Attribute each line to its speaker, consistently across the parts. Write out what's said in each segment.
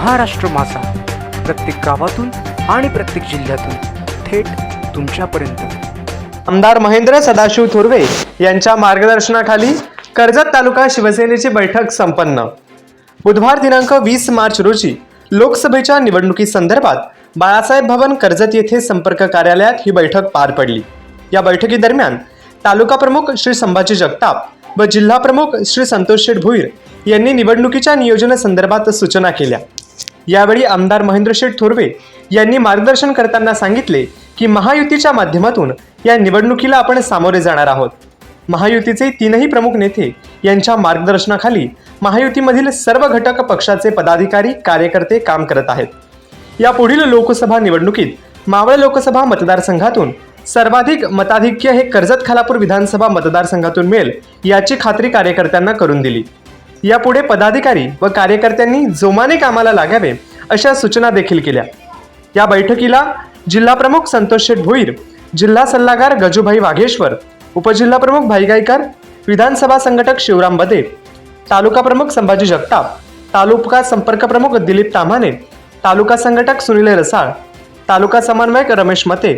Speaker 1: महाराष्ट्र मासा प्रत्येक गावातून आणि प्रत्येक जिल्ह्यातून थेट तुमच्यापर्यंत.
Speaker 2: आमदार महेंद्र सदाशिव थोरवे यांच्या मार्गदर्शनाखाली कर्जत तालुका शिवसेनेची बैठक संपन्न. बुधवार दिनांक वीस मार्च रोजी लोकसभेच्या निवडणुकीसंदर्भात बाळासाहेब भवन कर्जत येथे संपर्क कार्यालयात ही बैठक पार पडली. या बैठकीदरम्यान तालुका प्रमुख श्री संभाजी जगताप व जिल्हा प्रमुख श्री संतोष शेठ भुईर यांनी निवडणुकीच्या नियोजनासंदर्भात सूचना केल्या. यावेळी आमदार महेंद्र शेठ थोरवे यांनी मार्गदर्शन करताना सांगितले की महायुतीच्या माध्यमातून या निवडणुकीला आपण सामोरे जाणार आहोत. महायुतीचे तीनही प्रमुख नेते यांच्या मार्गदर्शनाखाली महायुतीमधील सर्व घटक पक्षाचे पदाधिकारी कार्यकर्ते काम करत आहेत. या पुढील लोकसभा निवडणुकीत मावळ लोकसभा मतदारसंघातून सर्वाधिक मताधिक्य हे कर्जत खालापूर विधानसभा मतदारसंघातून मिळेल याची खात्री कार्यकर्त्यांना करून दिली. यापुढे पदाधिकारी व कार्यकर्त्यांनी जोमाने कामाला लागावे अशा सूचना देखील केल्या. या बैठकीला जिल्हाप्रमुख संतोष शेठ भोईर जिल्हा सल्लागार गजूभाई वाघेश्वर उपजिल्हाप्रमुख भाईगाईकर भाई गायकर विधानसभा संघटक शिवराम बदे तालुका प्रमुख संभाजी जगताप तालुका संपर्क प्रमुख दिलीप तामाने तालुका संघटक सुनील रसाळ तालुका समन्वयक रमेश मते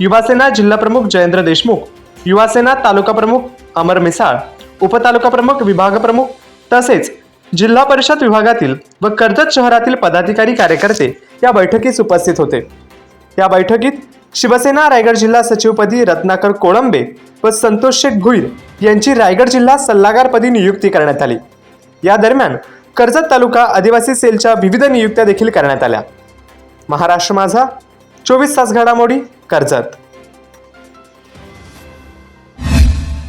Speaker 2: युवासेना जिल्हा प्रमुख जयेंद्र देशमुख युवासेना तालुका प्रमुख अमर मिसाळ उपतालुका प्रमुख विभाग प्रमुख तसेच जिल्हा परिषद विभागातील व कर्जत शहरातील पदाधिकारी कार्यकर्ते या बैठकीस उपस्थित होते. या बैठकीत शिवसेना रायगड जिल्हा सचिवपदी रत्नाकर कोळंबे व संतोष शेख भुईर यांची रायगड जिल्हा सल्लागारपदी नियुक्ती करण्यात आली. या दरम्यान कर्जत तालुका आदिवासी सेलच्या विविध नियुक्त्या देखील करण्यात आल्या. महाराष्ट्र माझा चोवीस तास घडामोडी कर्जत.